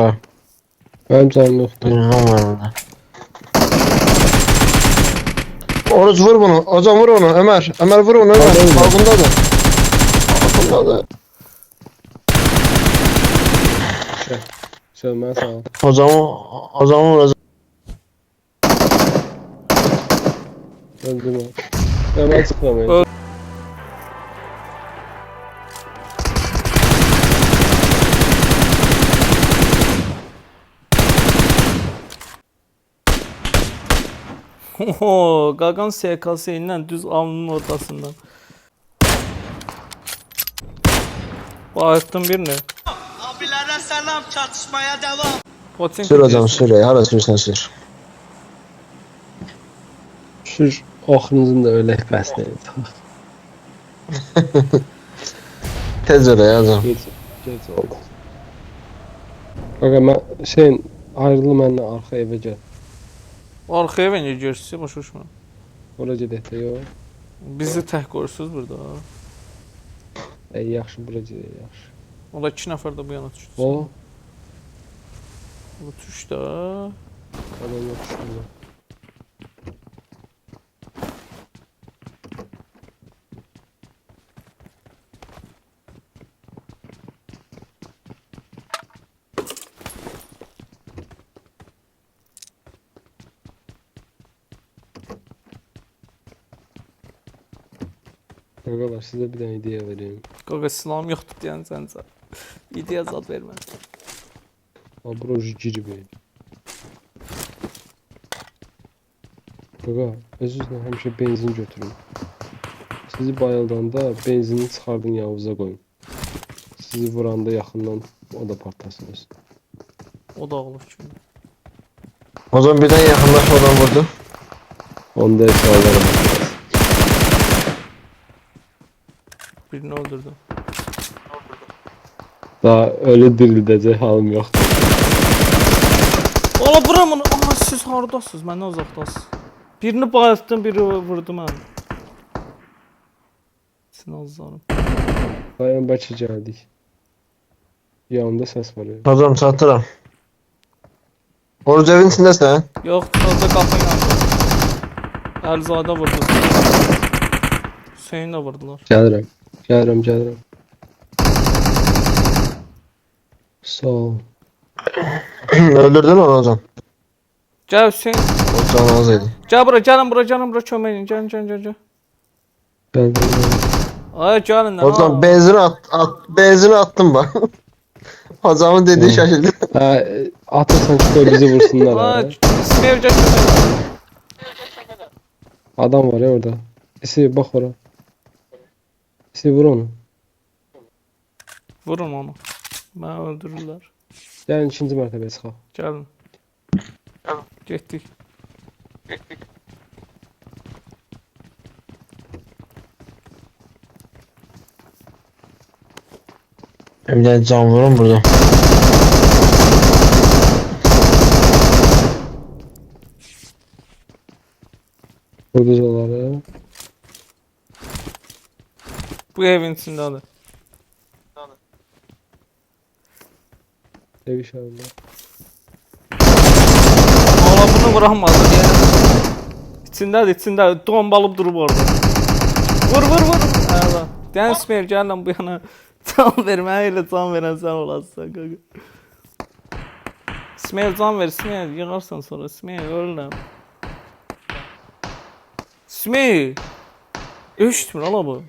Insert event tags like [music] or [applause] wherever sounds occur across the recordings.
Ha. Benim canım var orada. Oruz vur bunu. Ozan vur onu. Ömer. Ömer vur onu. Ömer. Tamam, öyle. Balkında da. Balkında da. Sönmez sağ ol. O zaman o zaman vur. o zaman. Öldüm o. Hemen. Öl- Oho, Gagan SKS ile düz alnının ortasından. Bağırttım birini. Abilere selam çatışmaya devam. Potin Sür zaman sür. ya. Hala sürsen sür. Şu oxunuzun da öyle bəsləyin. [laughs] Tez öyle ya o zaman. Gec, gec oldu. Qaqa mən şeyin ayrılı mənlə arxa evə gəl. Arkaya bence görüşsə başa düşmürəm. Ora gedək də yox. Bizi tək qoyursunuz burada. Ey yaxşı bura gedək yaxşı. Ola iki nəfər də bu yana düşdü. O Bu düşdü. adam yoxdur. Qaqalar sizə bir dənə ideya vereyim. Qaqa silahım səncə. İdeya zad vermə. Ha bura ucu girib. Qaqa, özünüzlə həmişə benzin götürün. Sizi bayıldanda benzini çıxardın yavuza qoyun. Sizi vuranda yaxından o da partlasın. öz. O da olur ki. O zaman birden yakınlaş oradan vurdu. Onda heç Birini öldürdüm. Daha ölü dirildəcək halım yoxdur. Ola buram onu. Aha siz hardasınız? Məndən uzaqdasınız. Birini bayıltdım, biri vurdu mən. Sinazlarım. Dayan Bakı gəldik. Yanında səs var. ya. O zaman çattıram. Oruz evin içindesin. Yox, orada qapı yandı. Əlzadə vurdu. Hüseyin də vurdular. Gəlirəm. Gəlirəm, gəlirəm. Sağ ol. Öldürdün onu o zaman. Gəl Hüseyin. O zaman az idi. Gəl bura, gəlin bura, gəlin bura edin. Gəlin, gəlin, gəlin. gəlin. Gəldim. gəldim. Ay gəlin lan. O zaman benzin at, at benzini attım bak. [laughs] o zaman dediği şaşırdı. Hə, e, atırsan ki bizi vursunlar. Ha. Kömək. Adam var ya orada. İsi bak ora. İsi vur onu. Vurun onu. Məni öldürürlər. Gəlin ikinci mərtəbəyə çıxaq. Gəlin. Getdik. Bir de can vurun burada. Vurduz onları. Bu evin içindədir. Ev işarında. Ola bunu vuramazdı ya. İçindədir, içindədir. Dombalıb durub orada. Vur, vur, vur. Ayla. Dən Smev gəl lan bu yana. Can vermə, elə can verən sən olasan qaqa. Smev can ver, Smev yığarsan sonra. Smev ölürəm. Smev. Eşitmir ala bu.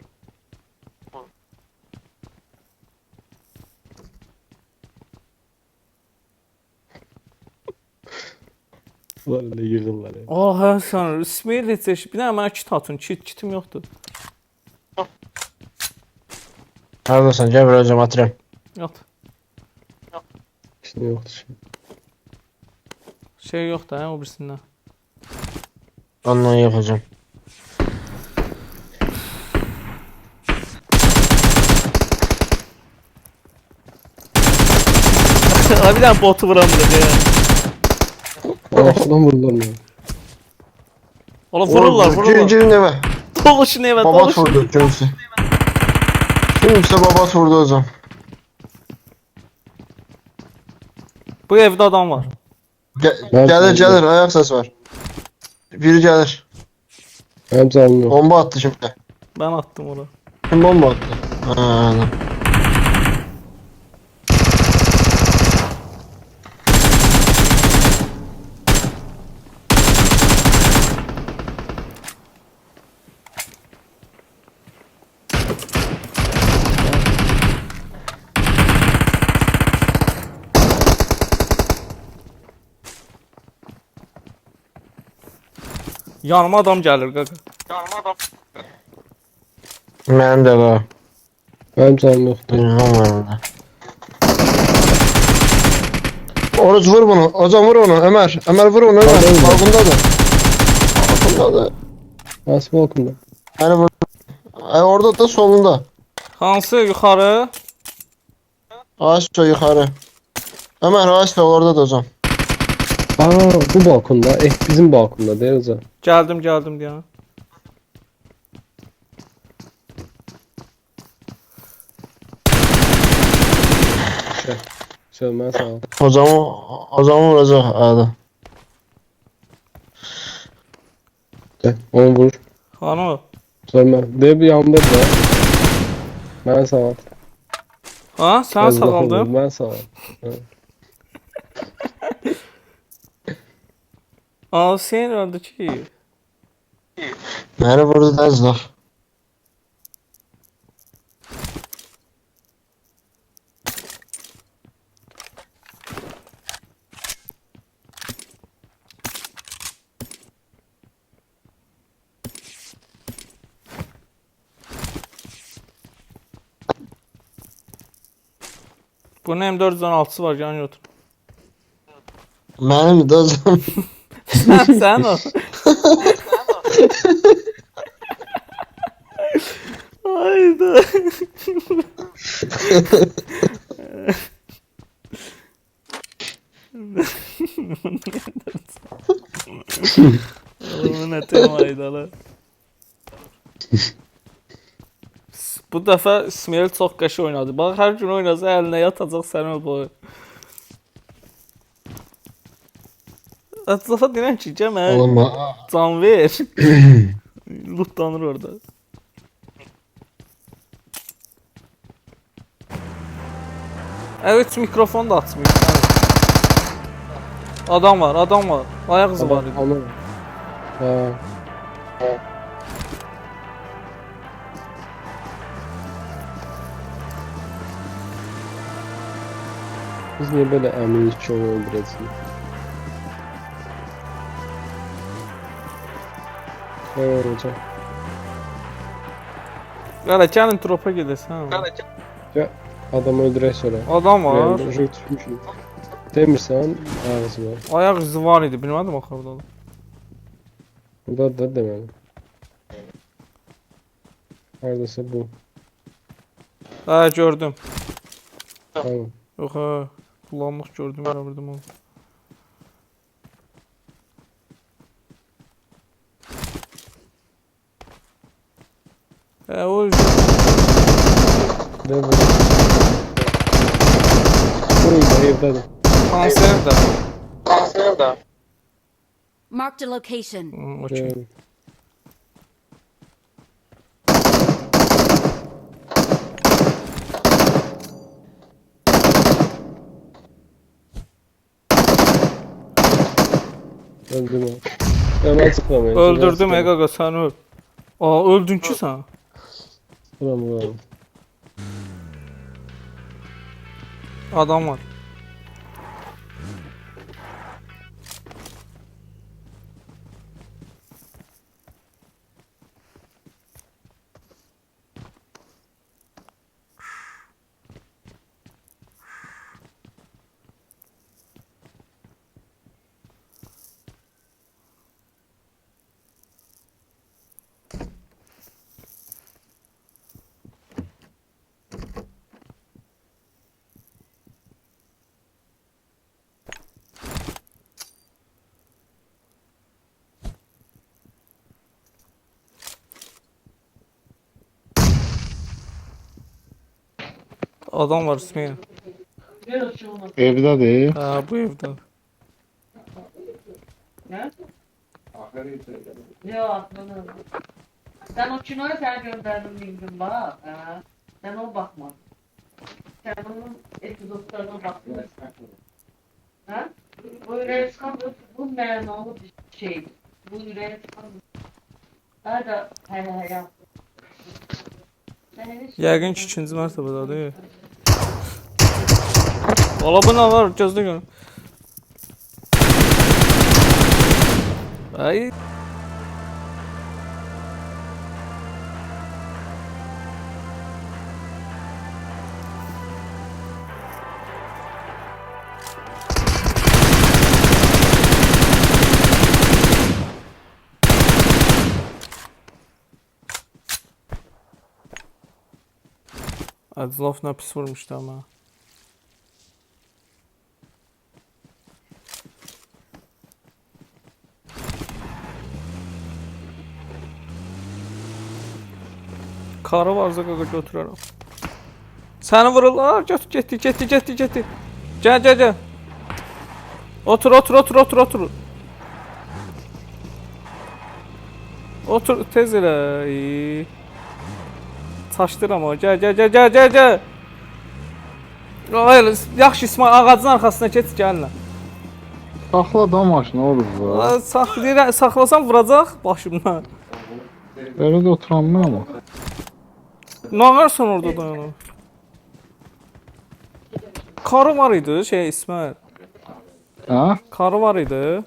Öyle yığırlar ya. Ah, hə sən Smev heç bir dənə mənə kit atın. Kit kitim yoxdur. Neredesin? Gel biraz cam atırım. Yat. İşte yoktu şimdi. Şey yoxdur, hə, o birisindən. Ondan yapacağım. Abi bir dənə botu vuramır ya. Arkadan vururlar mı? Ola vururlar, vururlar. girin eve. Doluşun evə, Babat doluşun. vurdu kimse. Kimse babat vurdu o zaman. Bu evdə adam var. Ge- Ben gelir gelir ayak sesi var. Biri gelir. Canım yok. Bomba attı şimdi. Mən attım ora. Kim bomba attı? Ha, adam. Yanıma adam gəlir qaqa. Benim de var. Benim canım yoktu. Bilmem var orada. Oruç vur bunu. Hocam vur onu. Ömer. Ömer vur onu. Ömer. Tamam, vur. Balkonda da. Balkonda da. Nasıl balkonda? Hani vur. Ay orada da solunda. Hansı yuxarı? Ağaçça yukarı. Ömer ağaçça orada da hocam. Aa bu balkonda. Eh bizim balkonda değil o zaman. Gəldim, gəldim deyən. Söylemeye sağ ol. Hocamı, hocamı vuracak adam. Gel onu vur. Hanı? Söyleme. De bir yanımda da. Ben sağ ol. Ha, sən Az bakalım, sağaldın. Ben sağ ol. Aa, sen öldü ki. Beni vurdu dezler. Bunun M416'sı var, yan götür. Benim de. Sən, [laughs] sən o. Hayda. Oğlum ne temaydı lan. Bu dəfə Smel çox qəşəng oynadı. Bax hər gün oynasa əlinə yatacaq sən o boyu. Deyirəm ki, gəl mənə Oğlum ba- can ver. Lootlanır orada. Evet mikrofon da açmıyor. Evet. Adam var, adam var. Ayak izi var. Ha. Biz niye böyle emin çoğu öldüresin? Evet hocam. Gələ gəlin tropa gedəsən. Ya adam öldürək sonra. Adam var. Demirsen ağzı var. Ayak izi var idi. Bilmədim axı orada. Burada da deməli. Hardasa bu. Hə, gördüm. Tamam. Yox, hə. Kullanmaq gördüm, yerə vurdum onu. Hə, o De bu. Burada evdedir. hansı evdə? Marked a location. Okey. Yani. Öldüm o. Hemen sıklamayın. Öldürdüm Egaga sen öl. Aa öldün ki sen. Tamam tamam. Adam var. Adam var İsmail. Evdədir. Ha bu evdə. Yok, bunu. Sen o kinoyu sen gönderdin bildim bak. Ha. Sen o bakmadın. Sen onun epizotlarına bakmadın. Ha? Bu yüreğe çıkan bu, bu menalı bir şey. Bu yüreğe çıkan Daha da he he yaptı. Sen henüz- Yəqin ki ikinci mərtəbədədir. Ola nə var? Gözlə görüm. Ay. Adlov nə pis vurmuşdu ama. Karı varsa qaqa götürərəm. Səni vururlar. Götür, getdi, getdi, getdi, getdi. Gəl, gəl, gəl. Otur, otur, otur, otur, otur. Otur, tez elə. Çaşdıram o. Gəl, gəl, gəl, gəl, gəl, gəl. Hayır, yaxşı İsmail ağacın arxasına keç gəlin. Saxla da maşını olur bu. Saxlayır, saxlasam vuracaq başımdan. Belə də oturanlar ama. Nə ağarsan orada dayanır? Karı var idi şey İsmail. Ha? Karı var idi.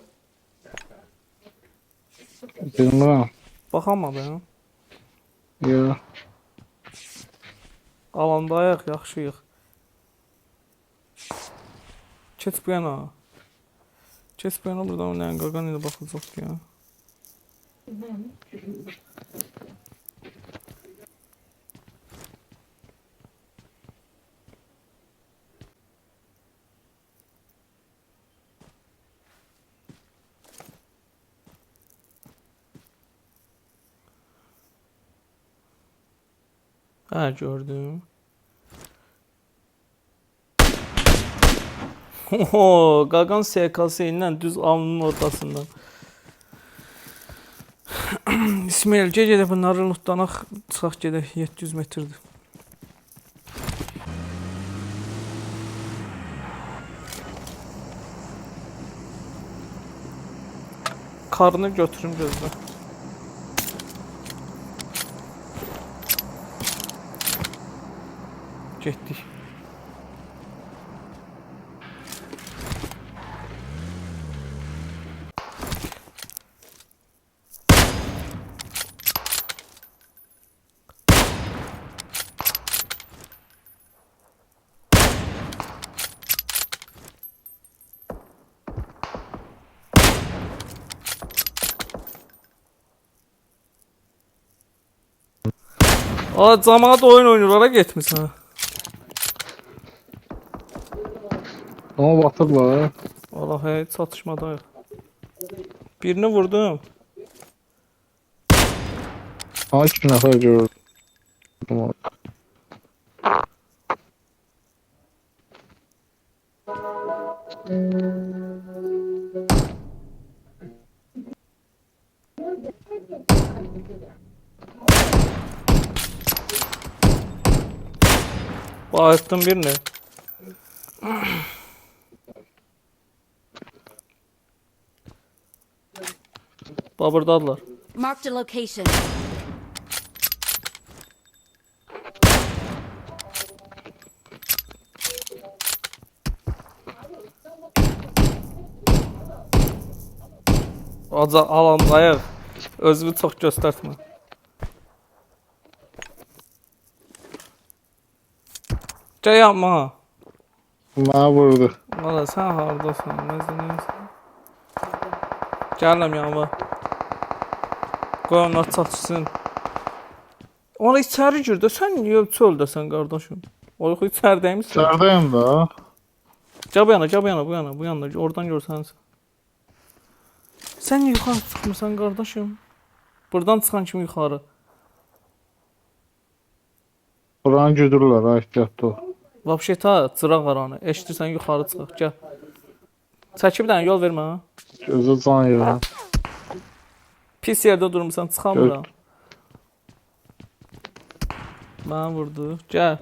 Bilmirəm. Baxamadım. Ya. Alandayıq, yaxşıyıq. Keç bu yana. Keç bu yana buradan nə qaqan ilə baxacaq ya. Hə, gördüm. Oho, Qagan SKS ilə düz alnının ortasından. [clears throat] İsmail, gec gedək bunları lootlanaq, çıxaq gedək 700 metrdir. Karını götürüm gözlə. Getdik. Aa, camaat oyun oynayırlara getmisən. Ama batırlar. Valla hey, çatışmadayıq. Birini vurdum. Ha iki nəfər gördüm. Bayılttım birini. Babırdadılar. Marked a location. Aca alandayıq. Özünü çox göstərtmə. Gəl yapma. Mənə vurdu. Valla sən hardasan? Məzənəyəsən? Gələm yanıma. Qoy onlar çatışsın. Ona içəri gir də, sən niyə çöldəsən qardaşım? O yox içəridəymisən. İçəridəyim də. Gəl bu yana, gəl bu yana, bu yana, bu yana. Oradan görsənsən. Sən yuxarı çıxmısan qardaşım? Buradan çıxan kimi yuxarı. Buranı güdürlər, ha, ehtiyatlı ol. Vapşe ta çıraq var onu. Eşidirsən yuxarı çıxaq. Gəl. Çəkib dənə yol vermə. Gözü can yığın. Pis yerdə durmusan, çıxamıram. Mənə vurdu. Gəl.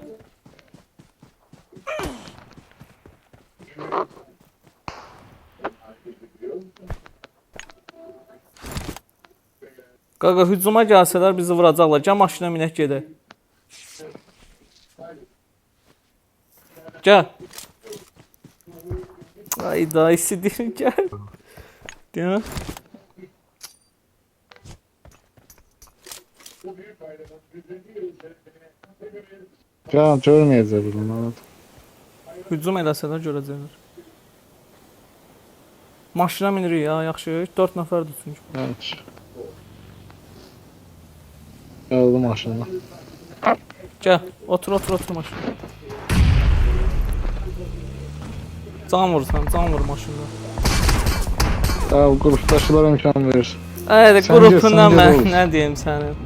Qaqa hücuma gəlsələr bizi vuracaqlar. Gəl maşına minək gedək. Gəl. Ay da isidir gəl. Gəl. Can görmeyecek bunu. Hücum eləsələr görəcəklər. Maşına minirik ya, yaxşı. 4 nəfərdir çünki. Evet. Geldi maşına. Gəl, otur, otur, otur maşına. Can vursan, can vur maşında. Ya gruptaşılar imkan verir. Ədə Sən gel, sən mən gel olur. nə deyim sənin?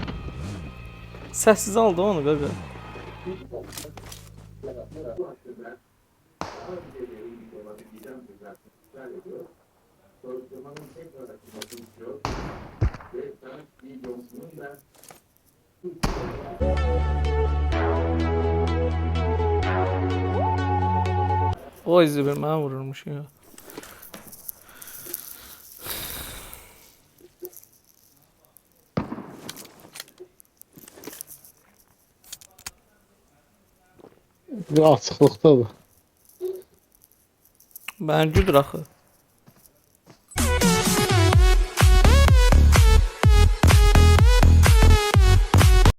Səssiz aldı onu qaqa. O izi bir mənə vururmuş ya. Bir açıklıktadır. Mən güdür axı.